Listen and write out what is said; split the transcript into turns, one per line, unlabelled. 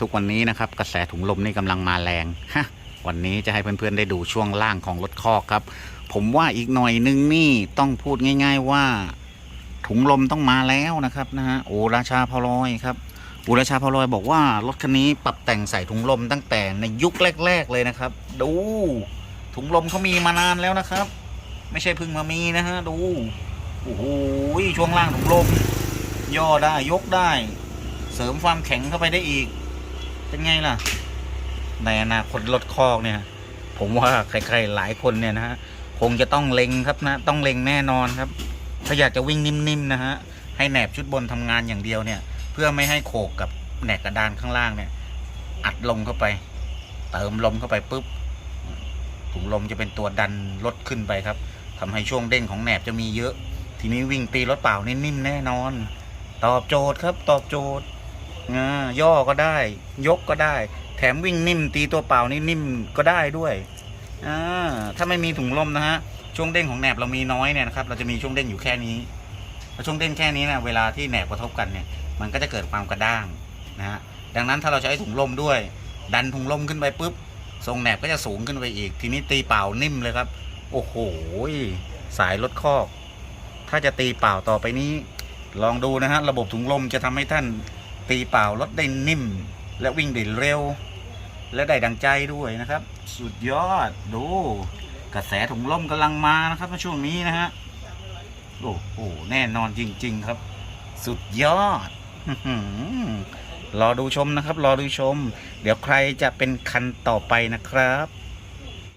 ทุกวันนี้นะครับกระแสถุงลมนี่กำลังมาแรงฮะวันนี้จะให้เพื่อนๆได้ดูช่วงล่างของรถคอกครับ ผมว่าอีกหน่อยนึงนี่ต้องพูดง่าย ๆว่า ถุงลมต้องมาแล้วนะครับนะฮะโอราชาพาวลอยครับโอราชาพาวลอยบอกว่ารถคันนี้ปรับแต่งใส่ถุงลมตั้งแต่ในยุคแรก ๆ เลยนะครับ ดูถุงลมเขามีมานานแล้วนะครับ ไม่ใช่เพิ่งมามีนะฮะดูโอ้โหช่วงล่างถุงลมย่อได้ยกได้ เสริมความแข็งเข้าไปได้อีก เป็นไงล่ะ ในอนาคตรถคอกเนี่ย ผมว่าใครๆหลายคนเนี่ยนะฮะคงจะต้องเล็งครับนะ ต้องเล็งแน่นอนครับ ถ้าอยากจะวิ่งนิ่มๆนะฮะให้แหนบชุดบนทำงานอย่างเดียวเนี่ย เพื่อไม่ให้โขกกับแหนกกระดานข้างล่างเนี่ย อัดลมเข้าไป เติมลมเข้าไปปุ๊บถุงลมจะเป็นตัวดันรถขึ้นไปครับทำให้ช่วงเด้งของแหนบจะมีเยอะ ทีนี้วิ่งตีรถเปล่านิ่มแน่นอน ตอบโจทย์ครับ ตอบโจทย์ ย่อก็ได้ ยกก็ได้ แถมวิ่งนิ่มตีตัวเปล่านี่นิ่มก็ได้ด้วยถ้าไม่มีถุงลมนะฮะช่วงเด้งของแหนบเรามีน้อยเนี่ยนะครับเราจะมีช่วงเด้งอยู่แค่นี้ช่วงเด้งแค่นี้นะเวลาที่แหนบกระทบกันเนี่ย มันก็จะเกิดความกระด้างนะฮะดังนั้นถ้าเราใช้ถุงลมด้วย ดันถุงลมขึ้นไปปุ๊บทรงแหนบก็จะสูงขึ้นไปอีก ทีนี้ตีเปล่านิ่มเลยครับ โอ้โหสายรถคอก ถ้าจะตีเปล่าต่อไปนี้ ลองดูนะฮะระบบถุงลมจะทำให้ท่าน ตีเปล่ารถได้นิ่ม และวิ่งได้เร็ว และได้ดังใจด้วยนะครับ สุดยอดดู กระแสถุงลมกำลังมานะครับในช่วงนี้นะฮะโอ้โหแน่นอนจริง ๆครับ สุดยอดรอดูชมนะครับ รอดูชม เดี๋ยวใครจะเป็นคันต่อไปนะครับ